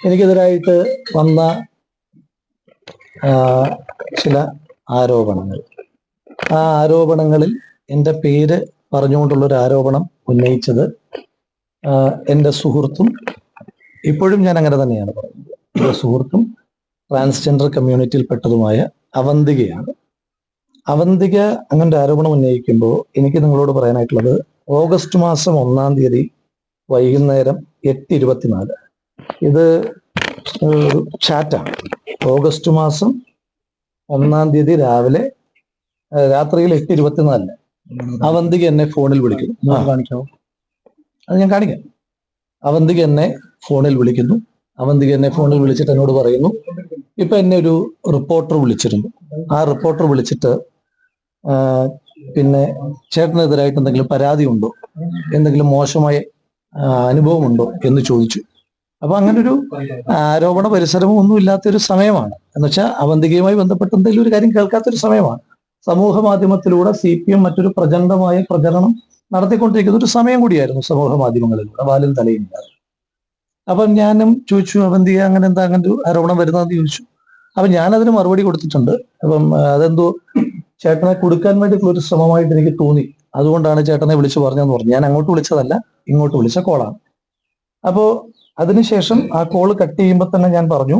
എനിക്കെതിരായിട്ട് വന്ന ചില ആരോപണങ്ങൾ. ആ ആരോപണങ്ങളിൽ എന്റെ പേര് പറഞ്ഞുകൊണ്ടുള്ള ഒരു ആരോപണം ഉന്നയിച്ചത് എന്റെ സുഹൃത്തും ഇപ്പോഴും ഞാൻ അങ്ങനെ തന്നെയാണ് പറയുന്നത്. എന്റെ സുഹൃത്തും ട്രാൻസ്ജെൻഡർ കമ്മ്യൂണിറ്റിയിൽപ്പെട്ടതുമായ അവന്തികയാണ്. അവന്തിക അങ്ങനെ ഒരു ആരോപണം ഉന്നയിക്കുമ്പോൾ എനിക്ക് നിങ്ങളോട് പറയാനായിട്ടുള്ളത് ഓഗസ്റ്റ് മാസം ഒന്നാം തീയതി വൈകുന്നേരം എട്ട് ഇരുപത്തിനാല് ഇത് ചാറ്റാണ് ഓഗസ്റ്റ് മാസം ഒന്നാം തീയതി രാവിലെ രാത്രിയിൽ എട്ട് ഇരുപത്തിനാലിന്. അവന്തിക എന്നെ ഫോണിൽ വിളിക്കുന്നു. കാണിക്കാമോ അത് ഞാൻ കാണിക്കാം. അവന്തിക എന്നെ ഫോണിൽ വിളിക്കുന്നു. അവന്തിക എന്നെ ഫോണിൽ വിളിച്ചിട്ട് എന്നോട് പറയുന്നു. ഇപ്പൊ എന്നെ ഒരു റിപ്പോർട്ടർ വിളിച്ചിരുന്നു. ആ റിപ്പോർട്ടർ വിളിച്ചിട്ട് പിന്നെ ചേട്ടനെതിരായിട്ട് എന്തെങ്കിലും പരാതി ഉണ്ടോ എന്തെങ്കിലും മോശമായ അനുഭവമുണ്ടോ എന്ന് ചോദിച്ചു. അപ്പൊ അങ്ങനൊരു ആരോപണ പരിസരമോ ഒന്നും ഇല്ലാത്തൊരു സമയമാണ്. എന്ന് വെച്ചാൽ അവന്തികയുമായി ബന്ധപ്പെട്ട് എന്തെങ്കിലും ഒരു കാര്യം കേൾക്കാത്തൊരു സമയമാണ്. സമൂഹ മാധ്യമത്തിലൂടെ സി പി എം മറ്റൊരു പ്രചണ്ഡമായ പ്രചരണം നടത്തിക്കൊണ്ടിരിക്കുന്ന ഒരു സമയം കൂടിയായിരുന്നു സമൂഹ മാധ്യമങ്ങളിലൂടെ. വാലും തലയും ഇല്ലാതെ അപ്പം ഞാനും ചോദിച്ചു അവന്തിക അങ്ങനെ എന്താ അങ്ങനെ ഒരു ആരോപണം വരുന്നതെന്ന് ചോദിച്ചു. അപ്പൊ ഞാനതിന് മറുപടി കൊടുത്തിട്ടുണ്ട്. അപ്പം അതെന്തോ ചേട്ടനെ കൊടുക്കാൻ വേണ്ടിയിട്ടുള്ള ഒരു ശ്രമമായിട്ട് എനിക്ക് തോന്നി. അതുകൊണ്ടാണ് ചേട്ടനെ വിളിച്ചു പറഞ്ഞതെന്ന് പറഞ്ഞു. ഞാൻ അങ്ങോട്ട് വിളിച്ചതല്ല ഇങ്ങോട്ട് വിളിച്ച കോളാണ്. അപ്പോ അതിനുശേഷം ആ കോൾ കട്ട് ചെയ്യുമ്പോൾ തന്നെ ഞാൻ പറഞ്ഞു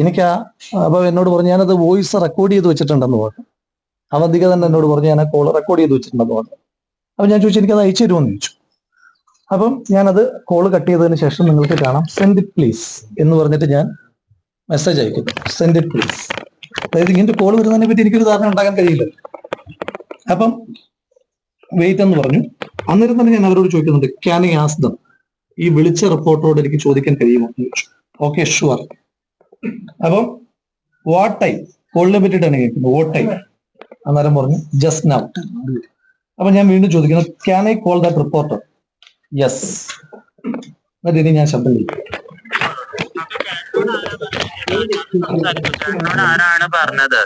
എനിക്ക് ആ അപ്പൊ എന്നോട് പറഞ്ഞു ഞാനത് വോയിസ് റെക്കോർഡ് ചെയ്ത് വെച്ചിട്ടുണ്ടെന്ന് പറഞ്ഞു. അവന്തിക തന്നെ എന്നോട് പറഞ്ഞു ഞാൻ ആ കോൾ റെക്കോർഡ് ചെയ്ത് വെച്ചിട്ടുണ്ടെന്ന് പറഞ്ഞു. അപ്പൊ ഞാൻ ചോദിച്ചു എനിക്കത് അയച്ചു തരുമെന്ന് ചോദിച്ചു. അപ്പം ഞാനത് കോൾ കട്ട് ചെയ്തതിന് ശേഷം നിങ്ങൾക്ക് കാണാം. സെൻഡ് ഇറ്റ് പ്ലീസ് എന്ന് പറഞ്ഞിട്ട് ഞാൻ മെസ്സേജ് അയക്കുന്നു. സെൻഡ് ഇറ്റ് പ്ലീസ് അതായത് ഇങ്ങനത്തെ കോൾ വരുന്നതിനെ പറ്റി എനിക്കൊരു ധാരണ ഉണ്ടാക്കാൻ കഴിയില്ല. അപ്പം വെയിറ്റ് എന്ന് പറഞ്ഞു. അന്നേരം തന്നെ ഞാൻ അവരോട് ചോദിക്കുന്നുണ്ട് ക്യാൻ ഐ ആസ് ദം ഈ വിളിച്ച റിപ്പോർട്ടറോട് എനിക്ക് ചോദിക്കാൻ കഴിയുമോ? ഓക്കെ ഷുവർ അപ്പം വാട്ട് ടൈം കോളിനെ പറ്റിയിട്ടാണ് കേൾക്കുന്നത്. വാട്ട് ടൈം അന്നേരം പറഞ്ഞു ജസ്റ്റ് നൗ അപ്പൊ ഞാൻ വീണ്ടും ചോദിക്കുന്നു can I call that reporter yes എന്നിട്ട് ഇനി ഞാൻ ശബ്ദം കേൾക്കും ആരാണ് പറഞ്ഞത്?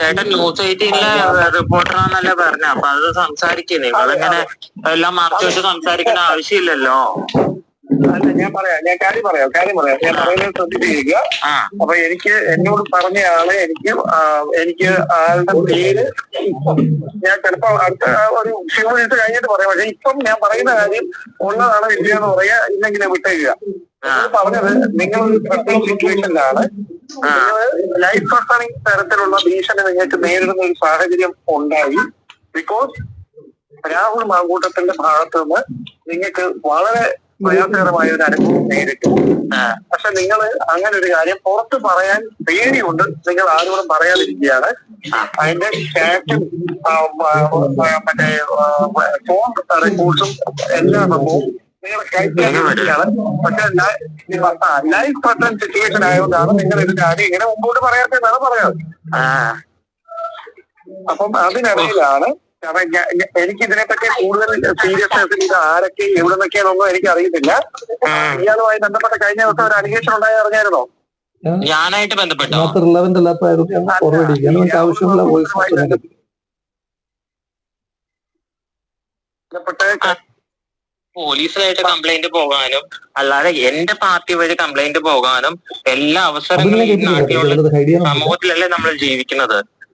ചേട്ടൻ ന്യൂസ് എയ്റ്റീനിലെ റിപ്പോർട്ടറാന്നല്ലേ പറഞ്ഞ. അപ്പൊ അത് സംസാരിക്കുന്നേ നിങ്ങളിങ്ങനെ എല്ലാം മാർച്ച് വെച്ച് സംസാരിക്കേണ്ട ആവശ്യമില്ലല്ലോ. അല്ല ഞാൻ പറയാം. ഞാൻ കാര്യം പറയാം. കാര്യം പറയാം. ഞാൻ പറയുന്നത് ശ്രദ്ധിച്ചിരിക്കുക. അപ്പൊ എനിക്ക് എന്നോട് പറഞ്ഞ ആൾ എനിക്ക് എനിക്ക് ആളുടെ പേര് ഞാൻ ചിലപ്പോ അടുത്ത ഒരു ഫ്യൂ മിനിറ്റ് കഴിഞ്ഞിട്ട് പറയാം. പക്ഷെ ഇപ്പം ഞാൻ പറയുന്ന കാര്യം ഉള്ളതാണ് ഇല്ലയെന്ന് പറയാ ഇല്ലെങ്കിൽ വിട്ടേക്കുക. പറഞ്ഞത് നിങ്ങൾ ഒരു പ്രത്യേക സിറ്റുവേഷനിലാണ് ലൈഫ് കൺസേണിങ് തരത്തിലുള്ള ഭീഷണി നിങ്ങൾക്ക് നേരിടുന്ന ഒരു സാഹചര്യം ഉണ്ടായി. ബിക്കോസ് രാഹുൽ മാങ്കൂട്ടത്തിന്റെ ഭാഗത്ത് നിന്ന് നിങ്ങൾക്ക് വളരെ പ്രയാസകരമായ ഒരു അനുഭവം നേരിട്ടു. പക്ഷെ നിങ്ങൾ അങ്ങനെ ഒരു കാര്യം പുറത്ത് പറയാൻ പേടിയുണ്ട്. നിങ്ങൾ ആരോടും പറയാതിരിക്കുകയാണ്. അതിന്റെ ചാറ്റും മറ്റേ ഫോൺ റെക്കോർഡ്സും എല്ലാ സംഭവവും പക്ഷെ ലൈഫ് പെർസൺ സിറ്റുവേഷൻ ആയതുകൊണ്ടാണ് നിങ്ങൾ ഇത് കാര്യം ഇങ്ങനെ മുമ്പോട്ട് പറയാത്തതെന്നാണ് പറയാറ്. അപ്പം അതിനിടയിലാണ് കാരണം എനിക്ക് ഇതിനെപ്പറ്റി കൂടുതൽ സീരിയസ്നെസ് ഇത് ആരൊക്കെ എവിടെ നിൽക്കാനൊന്നും എനിക്ക് അറിയത്തില്ല ഇയാളുമായി ബന്ധപ്പെട്ട കഴിഞ്ഞ ദിവസം ഒരു അലിഗേഷൻ ഉണ്ടായി അറിഞ്ഞായിരുന്നോ? ഞാനായിട്ട് ബന്ധപ്പെട്ടോ? റിലവന്റ് ആവശ്യമുള്ള വോയിസ് പോലീസിലായിട്ട് കംപ്ലൈന്റ് പോകാനും അല്ലാതെ എന്റെ പാർട്ടി വഴി കംപ്ലൈന്റ് പോകാനും എല്ലാ അവസരങ്ങളും ഈ നാട്ടിലുള്ള സമൂഹത്തിലല്ലേ നമ്മൾ ജീവിക്കുന്നത്?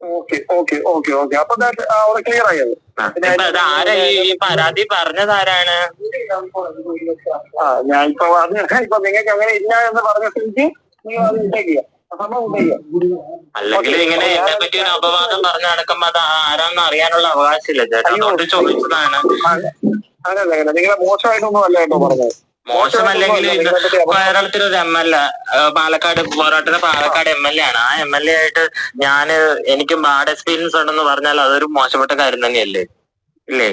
Okay okay okay okay. അപ്പൊ that, ആ, അവിടെ ക്ലിയർ ആയത് ആ, ഇപ്പൊ അത് ആരാ ഈ പരാതി പറഞ്ഞത് ആരാണ്? ആ ഞാൻ ഇപ്പൊ അത് ഇപ്പൊ നിങ്ങൾക്ക് അങ്ങനെ ഇല്ല എന്ന് പറഞ്ഞ സ്ഥിതിക്ക് നിങ്ങൾ അത് വിട്ടേക്കുക സംഭവം അല്ലെങ്കിൽ ഇങ്ങനെ എന്നെ പറ്റി ഒരു അപവാദം പറഞ്ഞു നടക്കുമ്പോ അത് ആരാന്ന് അറിയാനുള്ള അവകാശമില്ല. ചേട്ടാ അതുകൊണ്ട് ചോദിച്ചതാണ്. നിങ്ങളെ മോശമായിട്ടൊന്നും അല്ല കേട്ടോ പറഞ്ഞത്. മോശമല്ലെങ്കിൽ കേരളത്തിൽ ഒരു എം എൽ എ പാലക്കാട് പോരാട്ടത്തിന് പാലക്കാട് എം എൽ എ ആണ്. ആ എം എൽ എ ആയിട്ട് ഞാൻ എനിക്ക് ബാഡ് എക്സ്പീരിയൻസ് ഉണ്ടെന്ന് പറഞ്ഞാൽ അതൊരു മോശപ്പെട്ട കാര്യം തന്നെയല്ലേ? ഇല്ലേ?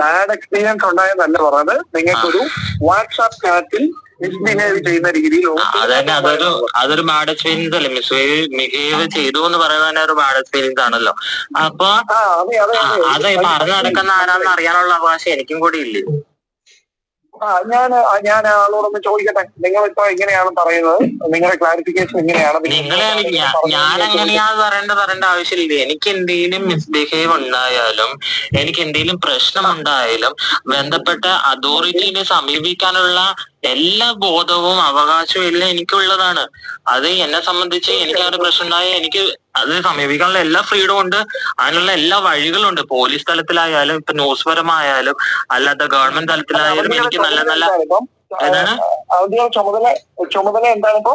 ബാഡ് എക്സ്പീരിയൻസ് ഉണ്ടായെന്നല്ല പറഞ്ഞത്. നിങ്ങൾക്കൊരു വാട്സാപ്പ് ചാറ്റിൽ മിസ്ബിഹേവ് ചെയ്യുന്ന രീതിയിൽ അതന്നെ. അതൊരു അതൊരു ബാഡ് എക്സ്പീരിയൻസ് അല്ലേ? മിസ്ബിഹേവ് ബിഹേവ് ചെയ്തു എന്ന് പറയുന്നത് തന്നെ ഒരു ബാഡ് എക്സ്പീരിയൻസ് ആണല്ലോ. അപ്പൊ അതെ പറഞ്ഞു നടക്കുന്ന ആരാന്ന് അറിയാനുള്ള അവകാശം എനിക്കും കൂടി ഇല്ലേ? ആ ഞാൻ ഞാൻ ആളോടൊന്ന് ചോദിക്കട്ടെ. നിങ്ങൾ ഇപ്പൊ എങ്ങനെയാണ് പറയുന്നത്? നിങ്ങളുടെ ക്ലാരിഫിക്കേഷൻ എങ്ങനെയാണ്? ഞാൻ പറയേണ്ട പറയേണ്ട ആവശ്യമില്ല. എനിക്ക് എന്തെങ്കിലും മിസ്ബിഹേവ് ഉണ്ടായാലും എനിക്ക് എന്തെങ്കിലും പ്രശ്നം ഉണ്ടായാലും ബന്ധപ്പെട്ട അതോറിറ്റിനെ സമീപിക്കാനുള്ള എല്ലാ ബോധവും അവകാശവും എല്ലാം എനിക്കുള്ളതാണ്. അത് എന്നെ സംബന്ധിച്ച് എനിക്ക് ഒരു പ്രശ്നം ഉണ്ടായാൽ എനിക്ക് അത് സമീപിക്കാനുള്ള എല്ലാ ഫ്രീഡം ഉണ്ട്. അതിനുള്ള എല്ലാ വഴികളുണ്ട്. പോലീസ് തലത്തിലായാലും ഇപ്പൊ ന്യൂസ് പരമായാലും അല്ലാത്ത ഗവൺമെന്റ് തലത്തിലായാലും എനിക്ക് നല്ല നല്ല ഏതാണ് ചുമതല ചുമതല എന്താണ് ഇപ്പൊ?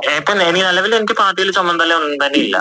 നിലവിൽ എനിക്ക് പാർട്ടിയിൽ ചുമതല ഒന്നും തന്നെ ഇല്ല.